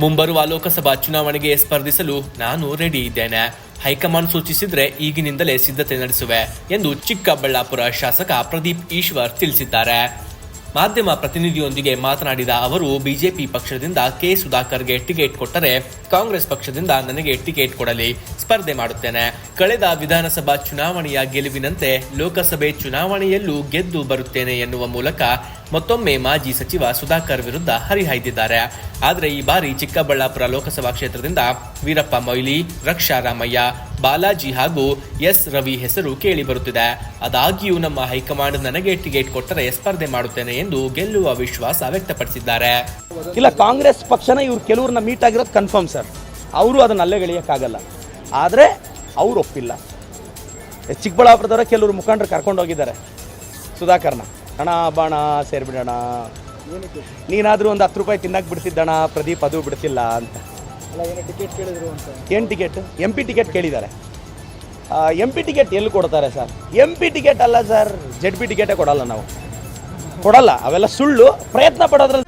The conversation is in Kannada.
ಮುಂಬರುವ ಲೋಕಸಭಾ ಚುನಾವಣೆಗೆ ಸ್ಪರ್ಧಿಸಲು ನಾನು ರೆಡಿ ಇದ್ದೇನೆ. ಹೈಕಮಾಂಡ್ ಸೂಚಿಸಿದ್ರೆ ಈಗಿನಿಂದಲೇ ಸಿದ್ಧತೆ ನಡೆಸುವೆ ಎಂದು ಚಿಕ್ಕಬಳ್ಳಾಪುರ ಶಾಸಕ ಪ್ರದೀಪ್ ಈಶ್ವರ್ ತಿಳಿಸಿದ್ದಾರೆ. ಮಾಧ್ಯಮ ಪ್ರತಿನಿಧಿಯೊಂದಿಗೆ ಮಾತನಾಡಿದ ಅವರು, ಬಿಜೆಪಿ ಪಕ್ಷದಿಂದ ಕೆ. ಸುಧಾಕರ್ಗೆ ಟಿಕೆಟ್ ಕೊಟ್ಟರೆ ಕಾಂಗ್ರೆಸ್ ಪಕ್ಷದಿಂದ ನನಗೆ ಟಿಕೆಟ್ ಕೊಡಲಿ, ಸ್ಪರ್ಧೆ ಮಾಡುತ್ತೇನೆ. ಕಳೆದ ವಿಧಾನಸಭಾ ಚುನಾವಣೆಯ ಗೆಲುವಿನಂತೆ ಲೋಕಸಭೆ ಚುನಾವಣೆಯಲ್ಲೂ ಗೆದ್ದು ಬರುತ್ತೇನೆ ಎನ್ನುವ ಮೂಲಕ ಮತ್ತೊಮ್ಮೆ ಮಾಜಿ ಸಚಿವ ಸುಧಾಕರ್ ವಿರುದ್ಧ ಹರಿಹಾಯ್ದಿದ್ದಾರೆ. ಆದರೆ ಈ ಬಾರಿ ಚಿಕ್ಕಬಳ್ಳಾಪುರ ಲೋಕಸಭಾ ಕ್ಷೇತ್ರದಿಂದ ವೀರಪ್ಪ ಮೊಯ್ಲಿ, ರಕ್ಷಾ ರಾಮಯ್ಯ, ಬಾಲಾಜಿ ಹಾಗೂ ಎಸ್ ರವಿ ಹೆಸರು ಕೇಳಿ ಬರುತ್ತಿದೆ. ಅದಾಗಿಯೂ ನಮ್ಮ ಹೈಕಮಾಂಡ್ ನನಗೆ ಟಿಕೆಟ್ ಕೊಟ್ಟರೆ ಸ್ಪರ್ಧೆ ಮಾಡುತ್ತೇನೆ ಎಂದು ಗೆಲ್ಲುವ ವಿಶ್ವಾಸ ವ್ಯಕ್ತಪಡಿಸಿದ್ದಾರೆ. ಇಲ್ಲ, ಕಾಂಗ್ರೆಸ್ ಪಕ್ಷನ ಇವ್ರು ಕೆಲವ್ರನ್ನ ಮೀಟ್ ಆಗಿರೋದು ಕನ್ಫರ್ಮ್ ಸರ್ ಅವರು ಅದನ್ನ ಅಲ್ಲೇ ಗೆಳೆಯಕ್ಕಾಗಲ್ಲ. ಆದರೆ ಅವ್ರು ಒಪ್ಪಿಲ್ಲ. ಚಿಕ್ಕಬಳ್ಳಾಪುರದವರ ಕೆಲವರು ಮುಖಂಡರು ಕರ್ಕೊಂಡು ಹೋಗಿದ್ದಾರೆ ಸುಧಾಕರ್ನ. ಹಣ ಬಾಣ ಸೇರಿಬಿಡೋಣ. ನೀನಾದರೂ ಒಂದು ಹತ್ತು ರೂಪಾಯಿ ತಿನ್ನಕ್ಕೆ ಬಿಡ್ತಿದ್ದಣ ಪ್ರದೀಪ್ ಅದು ಬಿಡ್ತಿಲ್ಲ ಅಂತ. ಏನು ಟಿಕೆಟ್ ಎಂ ಪಿ ಟಿಕೆಟ್ ಕೇಳಿದ್ದಾರೆ. ಎಂ ಪಿ ಟಿಕೆಟ್ ಎಲ್ಲಿ ಕೊಡ್ತಾರೆ ಸರ್? ಎಂ ಪಿ ಟಿಕೆಟ್ ಅಲ್ಲ ಸರ್ ಜೆಡ್ ಪಿ ಟಿಕೆಟೇ ಕೊಡಲ್ಲ ನಾವು. ಕೊಡಲ್ಲ ಅವೆಲ್ಲ ಸುಳ್ಳು. ಪ್ರಯತ್ನ ಪಡೋದ್ರಲ್ಲಿ